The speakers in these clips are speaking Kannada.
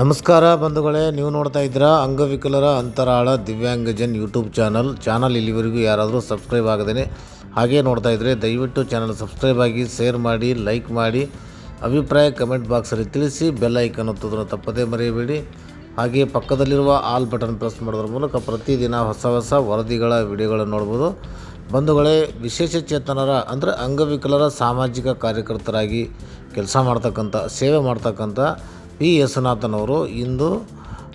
ನಮಸ್ಕಾರ ಬಂಧುಗಳೇ, ನೀವು ನೋಡ್ತಾ ಇದ್ದೀರಾ ಅಂಗವಿಕಲರ ಅಂತರಾಳ ದಿವ್ಯಾಂಗಜನ್ ಯೂಟ್ಯೂಬ್ ಚಾನಲ್. ಚಾನಲ್ ಇಲ್ಲಿವರೆಗೂ ಯಾರಾದರೂ ಸಬ್ಸ್ಕ್ರೈಬ್ ಆಗದೇ ಹಾಗೇ ನೋಡ್ತಾ ಇದ್ದರೆ ದಯವಿಟ್ಟು ಚಾನಲ್ ಸಬ್ಸ್ಕ್ರೈಬ್ ಆಗಿ, ಶೇರ್ ಮಾಡಿ, ಲೈಕ್ ಮಾಡಿ, ಅಭಿಪ್ರಾಯ ಕಮೆಂಟ್ ಬಾಕ್ಸಲ್ಲಿ ತಿಳಿಸಿ, ಬೆಲ್ ಐಕನ್ ಒತ್ತೋದನ್ನು ತಪ್ಪದೇ ಮರೆಯಬೇಡಿ. ಹಾಗೆ ಪಕ್ಕದಲ್ಲಿರುವ ಆಲ್ ಬಟನ್ ಪ್ರೆಸ್ ಮಾಡೋದ್ರ ಮೂಲಕ ಪ್ರತಿದಿನ ಹೊಸ ಹೊಸ ವರದಿಗಳ, ವಿಡಿಯೋಗಳನ್ನು ನೋಡ್ಬೋದು. ಬಂಧುಗಳೇ, ವಿಶೇಷ ಚೇತನರ, ಅಂದರೆ ಅಂಗವಿಕಲರ ಸಾಮಾಜಿಕ ಕಾರ್ಯಕರ್ತರಾಗಿ ಕೆಲಸ ಮಾಡ್ತಕ್ಕಂಥ, ಸೇವೆ ಮಾಡ್ತಕ್ಕಂಥ ಪಿ ಯೇಸುನಾಥನವರು ಇಂದು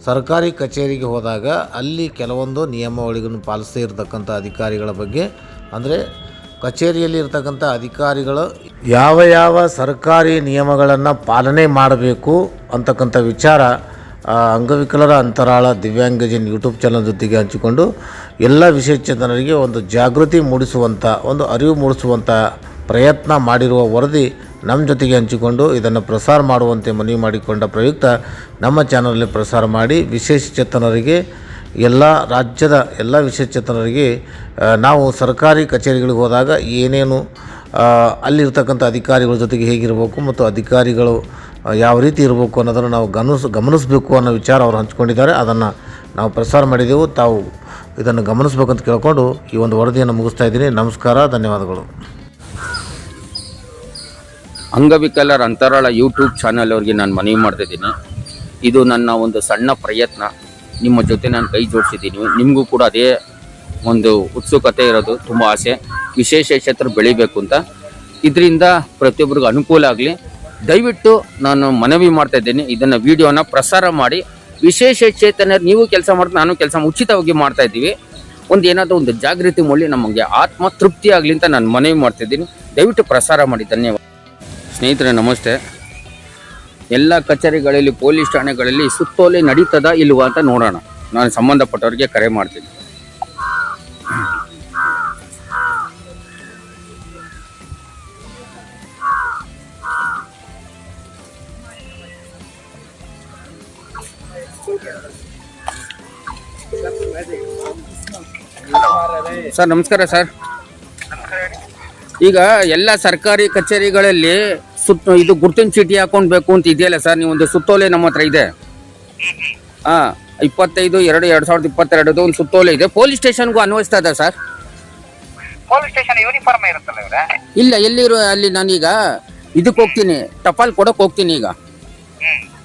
ಸರ್ಕಾರಿ ಕಚೇರಿಗೆ ಹೋದಾಗ ಅಲ್ಲಿ ಕೆಲವೊಂದು ನಿಯಮಾವಳಿಗಳನ್ನು ಪಾಲಿಸದೇ ಇರತಕ್ಕಂಥ ಅಧಿಕಾರಿಗಳ ಬಗ್ಗೆ, ಅಂದರೆ ಕಚೇರಿಯಲ್ಲಿ ಇರತಕ್ಕಂಥ ಅಧಿಕಾರಿಗಳು ಯಾವ ಯಾವ ಸರ್ಕಾರಿ ನಿಯಮಗಳನ್ನು ಪಾಲನೆ ಮಾಡಬೇಕು ಅಂತಕ್ಕಂಥ ವಿಚಾರ ಅಂಗವಿಕಲರ ಅಂತರಾಳ ದಿವ್ಯಾಂಗಜನ್ ಯೂಟ್ಯೂಬ್ ಚಾನಲ್ ಜೊತೆಗೆ ಹಂಚಿಕೊಂಡು ಎಲ್ಲ ವಿಶೇಷಚೇತನರಿಗೆ ಒಂದು ಜಾಗೃತಿ ಮೂಡಿಸುವಂಥ ಒಂದು ಅರಿವು ಮೂಡಿಸುವಂಥ ಪ್ರಯತ್ನ ಮಾಡಿರುವ ವರದಿ ನಮ್ಮ ಜೊತೆಗೆ ಹಂಚಿಕೊಂಡು ಇದನ್ನು ಪ್ರಸಾರ ಮಾಡುವಂತೆ ಮನವಿ ಮಾಡಿಕೊಂಡ ಪ್ರಯುಕ್ತ ನಮ್ಮ ಚಾನಲಲ್ಲಿ ಪ್ರಸಾರ ಮಾಡಿ ವಿಶೇಷಚೇತನರಿಗೆ ಎಲ್ಲ ರಾಜ್ಯದ ಎಲ್ಲ ವಿಶೇಷಚೇತನರಿಗೆ ಚೇತನರಿಗೆ ನಾವು ಸರ್ಕಾರಿ ಕಚೇರಿಗಳಿಗೆ ಹೋದಾಗ ಏನೇನು ಅಲ್ಲಿರ್ತಕ್ಕಂಥ ಅಧಿಕಾರಿಗಳ ಜೊತೆಗೆ ಹೇಗಿರಬೇಕು ಮತ್ತು ಅಧಿಕಾರಿಗಳು ಯಾವ ರೀತಿ ಇರಬೇಕು ಅನ್ನೋದನ್ನು ನಾವು ಗಮನಿಸ್, ಗಮನಿಸಬೇಕು ಅನ್ನೋ ವಿಚಾರ ಅವರು ಹಂಚ್ಕೊಂಡಿದ್ದಾರೆ. ಅದನ್ನು ನಾವು ಪ್ರಸಾರ ಮಾಡಿದೆವು. ತಾವು ಇದನ್ನು ಗಮನಿಸ್ಬೇಕಂತ ಕೇಳಿಕೊಂಡು ಈ ಒಂದು ವರದಿಯನ್ನು ಮುಗಿಸ್ತಾ ಇದ್ದೀನಿ. ನಮಸ್ಕಾರ. ಧನ್ಯವಾದಗಳು. ಅಂಗವಿಕಲರ ಅಂತರಾಳ ಯೂಟ್ಯೂಬ್ ಚಾನಲ್ ಅವ್ರಿಗೆ ನಾನು ಮನವಿ ಮಾಡ್ತಿದ್ದೀನಿ. ಇದು ನನ್ನ ಒಂದು ಸಣ್ಣ ಪ್ರಯತ್ನ. ನಿಮ್ಮ ಜೊತೆ ನಾನು ಕೈ ಜೋಡಿಸಿದ್ದೀನಿ. ನಿಮಗೂ ಕೂಡ ಅದೇ ಒಂದು ಉತ್ಸುಕತೆ ಇರೋದು, ತುಂಬ ಆಸೆ. ವಿಶೇಷ ಕ್ಷೇತ್ರ ಬೆಳಿಬೇಕು ಅಂತ. ಇದರಿಂದ ಪ್ರತಿಯೊಬ್ಬರಿಗೂ ಅನುಕೂಲ ಆಗಲಿ. ದಯವಿಟ್ಟು ನಾನು ಮನವಿ ಮಾಡ್ತಾ ಇದ್ದೀನಿ. ಇದನ್ನು ವಿಡಿಯೋನ ಪ್ರಸಾರ ಮಾಡಿ. ವಿಶೇಷ ಚೇತನ, ನೀವು ಕೆಲಸ ಮಾಡ್ತಾ ನಾನು ಕೆಲಸ ಉಚಿತವಾಗಿ ಮಾಡ್ತಾ ಇದ್ದೀವಿ. ಒಂದು ಏನಾದರೂ ಒಂದು ಜಾಗೃತಿ ಮೂಡಿ ನಮಗೆ ಆತ್ಮ ತೃಪ್ತಿ ಆಗಲಿ ಅಂತ ನಾನು ಮನವಿ ಮಾಡ್ತಿದ್ದೀನಿ ದಯವಿಟ್ಟು ಪ್ರಸಾರ ಮಾಡಿ. ಧನ್ಯವಾದ. ಸ್ನೇಹಿತರೆ, ನಮಸ್ತೆ. ಎಲ್ಲ ಕಚೇರಿಗಳಲ್ಲಿ, ಪೊಲೀಸ್ ಠಾಣೆಗಳಲ್ಲಿ ಸುತ್ತೋಲೆ ನಡೀತದ ಇಲ್ವಾ ಅಂತ ನೋಡೋಣ. ನಾನು ಸಂಬಂಧಪಟ್ಟವರಿಗೆ ಕರೆ ಮಾಡ್ತೀನಿ. ಸರ್, ನಮಸ್ಕಾರ ಸರ್. ಈಗ ಎಲ್ಲ ಸರ್ಕಾರಿ ಕಚೇರಿಗಳಲ್ಲಿ ಸುತ್ತ ಇದು ಗುರುತಿನ ಚೀಟಿ ಹಾಕೊಂಡ್ಬೇಕು ಅಂತ ಇದೆಯಲ್ಲ ಸರ್? ನೀವು ಒಂದು ಸುತ್ತೋಲೆ ನಮ್ಮ ಹತ್ರ ಇದೆ. ಹಾ ಇಪ್ಪತ್ತೈದು ಎರಡು ಎರಡ್ ಸಾವಿರದ ಇಪ್ಪತ್ತೆರಡದು ಒಂದು ಸುತ್ತೋಲೆ ಇದೆ. ಪೊಲೀಸ್ ಸ್ಟೇಷನ್ಗೂ ಅನ್ವಯಿಸ್ತಾ ಇದೆ ಸರ್? ಪೊಲೀಸ್ ಸ್ಟೇಷನ್ ಯೂನಿಫಾರ್ಮ್ ಇರುತ್ತಲ್ಲ ಇವ್ರೆ? ಇಲ್ಲ ಎಲ್ಲಿರೋ ಅಲ್ಲಿ ನಾನೀಗ ಇದಕ್ಕೆ ಹೋಗ್ತೀನಿ. ಟಪಾಲ್ ಕೊಡಕ್ ಹೋಗ್ತೀನಿ ಈಗ.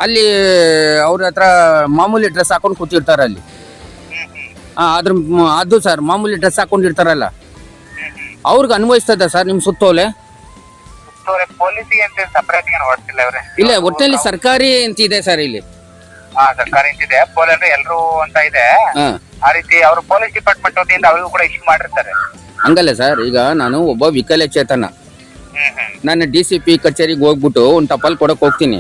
ಅಲ್ಲಿ ಅವ್ರ ಹತ್ರ ಮಾಮೂಲಿ ಡ್ರೆಸ್ ಹಾಕೊಂಡು ಕೂತಿರ್ತಾರೆ ಅಲ್ಲಿ. ಹಾ ಅದ್ರ ಅದು ಸರ್ ಮಾಮೂಲಿ ಡ್ರೆಸ್ ಹಾಕೊಂಡಿರ್ತಾರಲ್ಲ. ಅವ್ರಿಗೆ ಅನ್ವಯಿಸ್ತದ ಸರ್ ನಿಮ್ಮ ಸುತ್ತೋಲೆ. ಪೊಲೀಸಿಗೆ ಅಂತ ಸಪರೇಟ್ ಏನು ಹೊಡ್ತಿಲ್ಲ ಇವ್ರೆ? ಇಲ್ಲ ಒಟ್ಟಿನಲ್ಲಿ ಸರ್ಕಾರಿ ಅಂತ ಇದೆ ಸರ್ ಇಲ್ಲಿ. ಹಾ ಸರ್ಕಾರಿ ಅಂತಿದೆ ಪೊಲೀಸ್ ಅಂದ್ರೆ ಎಲ್ರು ಅಂತ ಇದೆ. ಹಾ. ಆ ರೀತಿ ಅವ್ರು ಪೊಲೀಸ್ ಡಿಪಾರ್ಟ್ಮೆಂಟ್ ವತಿಯಿಂದ ಅವ್ರಿಗೂ ಕೂಡ ಇಶ್ಯೂ ಮಾಡಿರ್ತಾರೆ. ಹಂಗಲ್ಲ ಸರ್ ಈಗ ನಾನು ಒಬ್ಬ ವಿಕಲಚೇತನ ಹ್ಮ್ ಹ್ಮ್. ನಾನು ಡಿ ಸಿ ಪಿ ಕಚೇರಿಗೆ ಹೋಗ್ಬಿಟ್ಟು ಒಂದು ಟಪಲ್ ಕೊಡಕ್ ಹೋಗ್ತೀನಿ.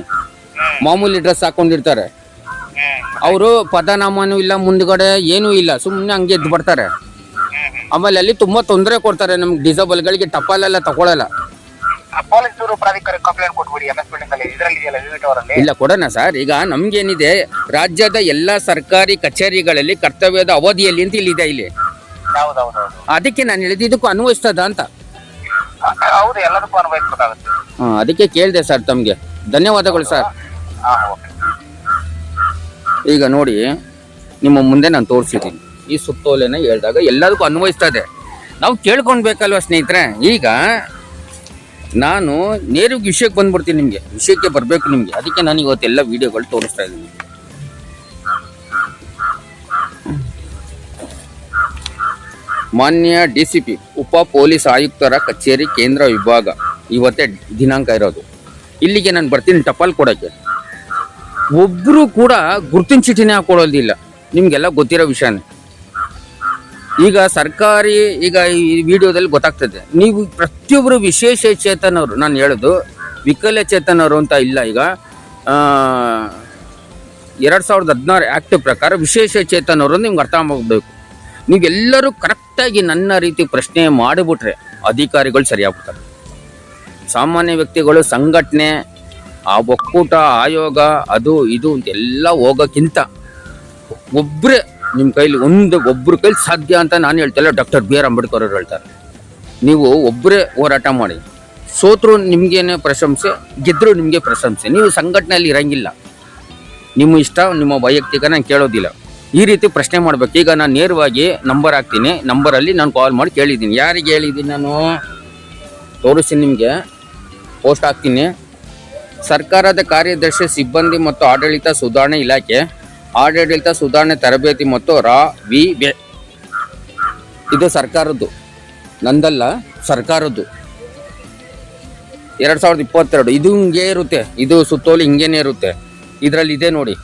ಮಾಮೂಲಿ ಡ್ರೆಸ್ ಹಾಕೊಂಡಿರ್ತಾರೆ. ಹ್ಮ್. ಅವರು ಪದನಾಮನೂ ಇಲ್ಲ ಮುಂದ್ಗಡೆ ಏನೂ ಇಲ್ಲ ಸುಮ್ಮನೆ ಹಂಗೆ ಎದ್ದು ಬರ್ತಾರೆ. ಆಮೇಲೆ ಅಲ್ಲಿ ತುಂಬಾ ತೊಂದರೆ ಕೊಡ್ತಾರೆ ನಮ್ಗೆ ಡಿಸೇಬಲ್ಗಳಿಗೆ ಗಳಿಗೆ ತಗೊಳಲ್ಲ. ಪೊಲೀಸ್ ಪ್ರಾಧಿಕಾರ ಕಂಪ್ಲೇಂಟ್ ಕೊಟ್ಬಿಡಿ ಎಂ ಎಸ್ ಬಿಲ್ಡಿಂಗ್ ಅಲ್ಲಿ. ಇದ್ರಲ್ಲಿ ಇದೆಯಲ್ಲ ವಿವಿಟ್ ಅವರಲ್ಲಿ? ಇಲ್ಲ ಕೊಡೋಣ ಸರ್ ಈಗ ನಮ್ಗೇನಿದೆ ರಾಜ್ಯದ ಎಲ್ಲಾ ಸರ್ಕಾರಿ ಕಚೇರಿಗಳಲ್ಲಿ ಕರ್ತವ್ಯದ ಅವಧಿಯಲ್ಲಿ ಅಂತ ಇಲ್ಲಿದೆ ಇಲ್ಲಿ. ಹೌದೌದು ಅದಕ್ಕೆ ನಾನು ಹೇಳಿದ್ದು ಇದಕ್ಕೂ ಅನ್ವಯಿಸ್ತದ ಅಂತ. ಹೌದು ಎಲ್ಲದಕ್ಕೂ ಅನ್ವಯಿಸ್ಬೇಕಾಗುತ್ತೆ. ಹಾ, ಅದಕ್ಕೆ ಕೇಳಿದೆ ಸರ್ ತಮಗೆ. ಧನ್ಯವಾದಗಳು ಸರ್. ಹಾ ಓಕೆ. ಈಗ ನೋಡಿ ನಿಮ್ಮ ಮುಂದೆ ನಾನು ತೋರಿಸಿದ್ದೀನಿ. ಈ ಸುತ್ತೋಲೆನ ಹೇಳಿದಾಗ ಎಲ್ಲದಕ್ಕೂ ಅನ್ವಯಿಸ್ತದೆ ನಾವು ಕೇಳ್ಕೊಳ್ಬೇಕಲ್ವ ಸ್ನೇಹಿತರೆ? ಈಗ ನಾನು ನೇರಿಗೆ ವಿಷಯಕ್ಕೆ ಬಂದ್ಬಿಡ್ತೀನಿ ನಿಮಗೆ. ವಿಷಯಕ್ಕೆ ಬರಬೇಕು ನಿಮಗೆ. ಅದಕ್ಕೆ ನಾನು ಇವತ್ತೆಲ್ಲ ವಿಡಿಯೋಗಳು ತೋರಿಸ್ತಾ ಇದ್ದೀನಿ. ಮಾನ್ಯ ಡಿ ಸಿ ಪಿ ಉಪ ಪೊಲೀಸ್ ಆಯುಕ್ತರ ಕಚೇರಿ ಕೇಂದ್ರ ವಿಭಾಗ. ಇವತ್ತೇ ದಿನಾಂಕ ಇರೋದು. ಇಲ್ಲಿಗೆ ನಾನು ಬರ್ತೀನಿ ಟಪಾಲ್ ಕೊಡೋಕ್ಕೆ. ಒಬ್ರು ಕೂಡ ಗುರ್ತಿನ ಚೀಟಿನೇ ಹಾಕೊಳ್ಳೋದಿಲ್ಲ. ನಿಮಗೆಲ್ಲ ಗೊತ್ತಿರೋ ವಿಷಯನೇ. ಈಗ ಸರ್ಕಾರಿ ಈಗ ಈ ವಿಡಿಯೋದಲ್ಲಿ ಗೊತ್ತಾಗ್ತದೆ. ನೀವು ಪ್ರತಿಯೊಬ್ಬರು ವಿಶೇಷ ಚೇತನವರು ನಾನು ಹೇಳೋದು ವಿಕಲಚೇತನರು ಅಂತ ಇಲ್ಲ ಈಗ. ಎರಡು ಸಾವಿರದ ಹದಿನಾರು ಆ್ಯಕ್ಟ್ ಪ್ರಕಾರ ವಿಶೇಷ ಚೇತನವರು ನಿಮ್ಗೆ ಅರ್ಥ ಆಗಬೇಕು. ನೀವೆಲ್ಲರೂ ಕರೆಕ್ಟಾಗಿ ನನ್ನ ರೀತಿ ಪ್ರಶ್ನೆ ಮಾಡಿಬಿಟ್ರೆ ಅಧಿಕಾರಿಗಳು ಸರಿಯಾಗ್ಬಿಡ್ತಾರೆ. ಸಾಮಾನ್ಯ ವ್ಯಕ್ತಿಗಳು ಸಂಘಟನೆ, ಆ ಒಕ್ಕೂಟ, ಆಯೋಗ, ಅದು, ಇದು ಅಂತೆಲ್ಲ ಹೋಗೋಕ್ಕಿಂತ ಒಬ್ಬರೇ ನಿಮ್ಮ ಕೈಲಿ ಒಂದು ಒಬ್ಬರ ಕೈಲಿ ಸಾಧ್ಯ ಅಂತ ನಾನು ಹೇಳ್ತಿಲ್ಲ ಡಾಕ್ಟರ್ ಬಿ ಆರ್ ಅಂಬೇಡ್ಕರ್ ಅವರು ಹೇಳ್ತಾರೆ. ನೀವು ಒಬ್ಬರೇ ಹೋರಾಟ ಮಾಡಿ. ಸೋತರು ನಿಮಗೇನೆ ಪ್ರಶಂಸೆ ಗೆದ್ದರೂ ನಿಮಗೆ ಪ್ರಶಂಸೆ. ನೀವು ಸಂಘಟನೆಯಲ್ಲಿ ಇರಂಗಿಲ್ಲ. ನಿಮ್ಮ ಇಷ್ಟ, ನಿಮ್ಮ ವೈಯಕ್ತಿಕ ನಾನು ಕೇಳೋದಿಲ್ಲ. ಈ ರೀತಿ ಪ್ರಶ್ನೆ ಮಾಡಬೇಕು. ಈಗ ನಾನು ನೇರವಾಗಿ ನಂಬರ್ ಹಾಕ್ತೀನಿ. ನಂಬರಲ್ಲಿ ನಾನು ಕಾಲ್ ಮಾಡಿ ಕೇಳಿದ್ದೀನಿ. ಯಾರಿಗೆ ಹೇಳಿದ್ದೀನಿ ನಾನು? ತೋರಿಸ್ತೀನಿ ನಿಮಗೆ. ಪೋಸ್ಟ್ ಹಾಕ್ತೀನಿ. ಸರ್ಕಾರದ ಕಾರ್ಯದರ್ಶಿ, ಸಿಬ್ಬಂದಿ ಮತ್ತು ಆಡಳಿತ ಸುಧಾರಣೆ ಇಲಾಖೆ. ಆಡಳಿತ ಸುಧಾರಣೆ ತರಬೇತಿ ಮತ್ತು ರಾ ವಿ ಇದು ಸರ್ಕಾರದ್ದು. ನಂದಲ್ಲ, ಸರ್ಕಾರದ್ದು. ಎರಡು ಸಾವಿರದ ಇಪ್ಪತ್ತೆರಡು. ಇದು ಹಿಂಗೆ ಇರುತ್ತೆ. ಇದು ಸುತ್ತೋಲು ಹಿಂಗೇನೆ ಇರುತ್ತೆ. ಇದರಲ್ಲಿ ಇದೆ ನೋಡಿ.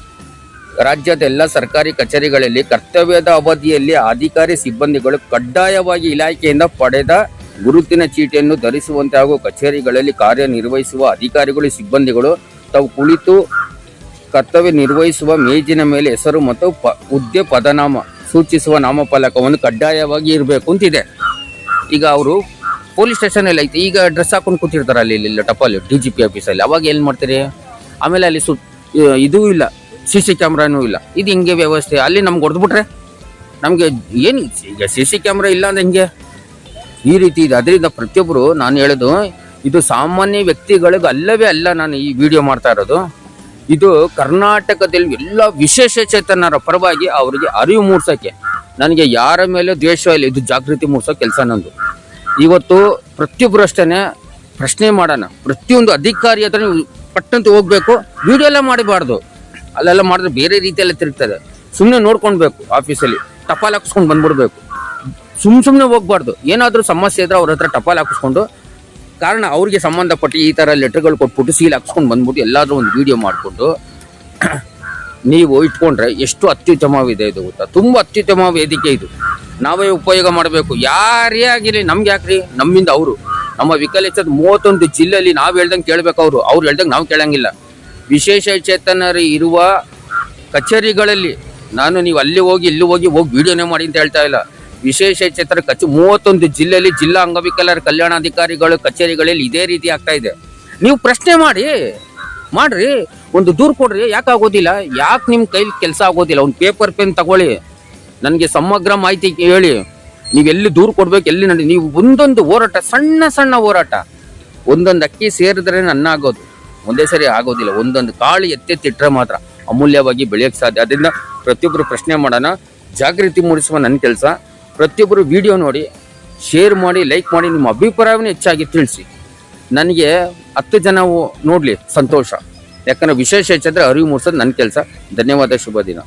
ರಾಜ್ಯದ ಎಲ್ಲ ಸರ್ಕಾರಿ ಕಚೇರಿಗಳಲ್ಲಿ ಕರ್ತವ್ಯದ ಅವಧಿಯಲ್ಲಿ ಅಧಿಕಾರಿ ಸಿಬ್ಬಂದಿಗಳು ಕಡ್ಡಾಯವಾಗಿ ಇಲಾಖೆಯಿಂದ ಪಡೆದ ಗುರುತಿನ ಚೀಟಿಯನ್ನು ಧರಿಸುವಂತೆ ಹಾಗೂ ಕಚೇರಿಗಳಲ್ಲಿ ಕಾರ್ಯನಿರ್ವಹಿಸುವ ಅಧಿಕಾರಿಗಳು, ಸಿಬ್ಬಂದಿಗಳು ತಾವು ಕುಳಿತು ಕರ್ತವ್ಯ ನಿರ್ವಹಿಸುವ ಮೇಜಿನ ಮೇಲೆ ಹೆಸರು ಮತ್ತು ಪ ಹುದ್ದೆ ಪದನಾಮ ಸೂಚಿಸುವ ನಾಮಫಲಕವನ್ನು ಕಡ್ಡಾಯವಾಗಿ ಇರಬೇಕು ಅಂತಿದೆ. ಈಗ ಅವರು ಪೊಲೀಸ್ ಸ್ಟೇಷನಲ್ಲಿ ಐತೆ, ಈಗ ಡ್ರೆಸ್ ಹಾಕೊಂಡು ಕೂತಿರ್ತಾರೆ ಅಲ್ಲಿ, ಇಲ್ಲಿ ಟಪಾಲು ಡಿ ಜಿ ಪಿ ಆಫೀಸಲ್ಲಿ ಅವಾಗ ಏನು ಮಾಡ್ತೀರಿ? ಆಮೇಲೆ ಅಲ್ಲಿ ಸು ಇದೂ ಇಲ್ಲ ಸಿ ಸಿ ಕ್ಯಾಮ್ರಾನೂ ಇಲ್ಲ. ಇದು ಹಿಂಗೆ ವ್ಯವಸ್ಥೆ, ಅಲ್ಲಿ ನಮ್ಗೆ ಹೊಡೆದ್ಬಿಟ್ರೆ ನಮಗೆ ಏನು ಈಗ ಸಿ ಸಿ ಕ್ಯಾಮ್ರಾ ಇಲ್ಲ ಅಂದ್ರೆ ಹಿಂಗೆ? ಈ ರೀತಿ ಇದೆ. ಅದರಿಂದ ಪ್ರತಿಯೊಬ್ಬರು ನಾನು ಹೇಳೋದು, ಇದು ಸಾಮಾನ್ಯ ವ್ಯಕ್ತಿಗಳಿಗೆ ಅಲ್ಲವೇ ಅಲ್ಲ ನಾನು ಈ ವಿಡಿಯೋ ಮಾಡ್ತಾ ಇರೋದು. ಇದು ಕರ್ನಾಟಕದಲ್ಲಿ ಎಲ್ಲ ವಿಶೇಷ ಚೇತನರ ಪರವಾಗಿ ಅವರಿಗೆ ಅರಿವು ಮೂಡ್ಸೋಕ್ಕೆ ನನಗೆ ಯಾರ ಮೇಲೆ ದ್ವೇಷ ಇಲ್ಲ. ಇದು ಜಾಗೃತಿ ಮೂಡಿಸೋ ಕೆಲಸ ನಂದು. ಇವತ್ತು ಪ್ರತಿಯೊಬ್ಬರು ಅಷ್ಟೇ ಪ್ರಶ್ನೆ ಮಾಡೋಣ. ಪ್ರತಿಯೊಂದು ಅಧಿಕಾರಿ ಹತ್ರ ಪಟ್ಟಂತ ಹೋಗ್ಬೇಕು. ವಿಡಿಯೋ ಎಲ್ಲ ಮಾಡಬಾರ್ದು. ಅಲ್ಲೆಲ್ಲ ಮಾಡಿದ್ರೆ ಬೇರೆ ರೀತಿಯೆಲ್ಲ ತಿರುಗ್ತದೆ. ಸುಮ್ಮನೆ ನೋಡ್ಕೊಳ್ಬೇಕು ಆಫೀಸಲ್ಲಿ. ಟಪಾಲ್ ಹಾಕಿಸ್ಕೊಂಡು ಬಂದ್ಬಿಡ್ಬೇಕು. ಸುಮ್ಮ ಸುಮ್ಮನೆ ಹೋಗ್ಬಾರ್ದು. ಏನಾದರೂ ಸಮಸ್ಯೆ ಇದ್ರೆ ಅವ್ರ ಹತ್ರ ಟಪಾಲ್ ಹಾಕಿಸ್ಕೊಂಡು ಕಾರಣ ಅವ್ರಿಗೆ ಸಂಬಂಧಪಟ್ಟ ಈ ಥರ ಲೆಟರ್ಗಳು ಕೊಟ್ಬಿಟ್ಟು ಸೀಲ್ ಹಾಕ್ಸ್ಕೊಂಡು ಬಂದ್ಬಿಟ್ಟು ಎಲ್ಲಾದರೂ ಒಂದು ವಿಡಿಯೋ ಮಾಡಿಕೊಂಡು ನೀವು ಇಟ್ಕೊಂಡ್ರೆ ಎಷ್ಟು ಅತ್ಯುತ್ತಮವಿದೆ ಇದು ಗೊತ್ತಾ? ತುಂಬ ಅತ್ಯುತ್ತಮ ವೇದಿಕೆ ಇದು. ನಾವೇ ಉಪಯೋಗ ಮಾಡಬೇಕು. ಯಾರೇ ಆಗಿರಲಿ, ನಮ್ಗೆ ಯಾಕ್ರಿ? ನಮ್ಮಿಂದ ಅವರು. ನಮ್ಮ ವಿಕಲಚೇತ ಮೂವತ್ತೊಂದು ಜಿಲ್ಲೆಯಲ್ಲಿ ನಾವು ಹೇಳ್ದಂಗೆ ಕೇಳಬೇಕು ಅವರು. ಅವ್ರು ಹೇಳ್ದಂಗೆ ನಾವು ಕೇಳಂಗಿಲ್ಲ. ವಿಶೇಷ ಚೇತನರು ಇರುವ ಕಚೇರಿಗಳಲ್ಲಿ ನಾನು ನೀವು ಅಲ್ಲಿ ಹೋಗಿ, ಇಲ್ಲಿ ಹೋಗಿ ಹೋಗಿ ವಿಡಿಯೋನೇ ಮಾಡಿ ಅಂತ ಹೇಳ್ತಾ ಇಲ್ಲ. ವಿಶೇಷ ಚೇತನ ಕಚೇರಿ ಮೂವತ್ತೊಂದು ಜಿಲ್ಲೆಯಲ್ಲಿ ಜಿಲ್ಲಾ ಅಂಗವಿಕಲರ ಕಲ್ಯಾಣಾಧಿಕಾರಿಗಳು ಕಚೇರಿಗಳಲ್ಲಿ ಇದೇ ರೀತಿ ಆಗ್ತಾ ಇದೆ. ನೀವು ಪ್ರಶ್ನೆ ಮಾಡಿ, ಮಾಡ್ರಿ, ಒಂದು ದೂರು ಕೊಡ್ರಿ, ಯಾಕೆ ಆಗೋದಿಲ್ಲ? ಯಾಕೆ ನಿಮ್ಮ ಕೈಲಿ ಕೆಲಸ ಆಗೋದಿಲ್ಲ? ಒಂದು ಪೇಪರ್ ಪೆನ್ ತಗೊಳ್ಳಿ. ನನಗೆ ಸಮಗ್ರ ಮಾಹಿತಿ ಹೇಳಿ. ನೀವು ಎಲ್ಲಿ ದೂರು ಕೊಡ್ಬೇಕು, ಎಲ್ಲಿ ನಡಿ ನೀವು ಒಂದೊಂದು ಹೋರಾಟ, ಸಣ್ಣ ಸಣ್ಣ ಹೋರಾಟ. ಒಂದೊಂದು ಅಕ್ಕಿ ಸೇರಿದ್ರೆ ನನ್ನ ಆಗೋದು ಒಂದೇ ಸರಿ ಆಗೋದಿಲ್ಲ. ಒಂದೊಂದು ಕಾಳು ಎತ್ತೆತ್ತಿಟ್ಟರೆ ಮಾತ್ರ ಅಮೂಲ್ಯವಾಗಿ ಬೆಳೆಯೋಕ್ಕೆ ಸಾಧ್ಯ. ಅದರಿಂದ ಪ್ರತಿಯೊಬ್ಬರು ಪ್ರಶ್ನೆ ಮಾಡೋಣ. ಜಾಗೃತಿ ಮೂಡಿಸುವ ನನ್ನ ಕೆಲಸ. ಪ್ರತಿಯೊಬ್ಬರು ವಿಡಿಯೋ ನೋಡಿ ಶೇರ್ ಮಾಡಿ ಲೈಕ್ ಮಾಡಿ, ನಿಮ್ಮ ಅಭಿಪ್ರಾಯವನ್ನು ಹೆಚ್ಚಾಗಿ ತಿಳಿಸಿ. ನನಗೆ ಹತ್ತು ಜನ ನೋಡಲಿ, ಸಂತೋಷ. ಯಾಕಂದರೆ ವಿಶೇಷ ಹೆಚ್ಚಂದರೆ ಅರಿವು ಮೂಡಿಸೋದು ನನ್ನ ಕೆಲಸ. ಧನ್ಯವಾದ, ಶುಭ ದಿನ.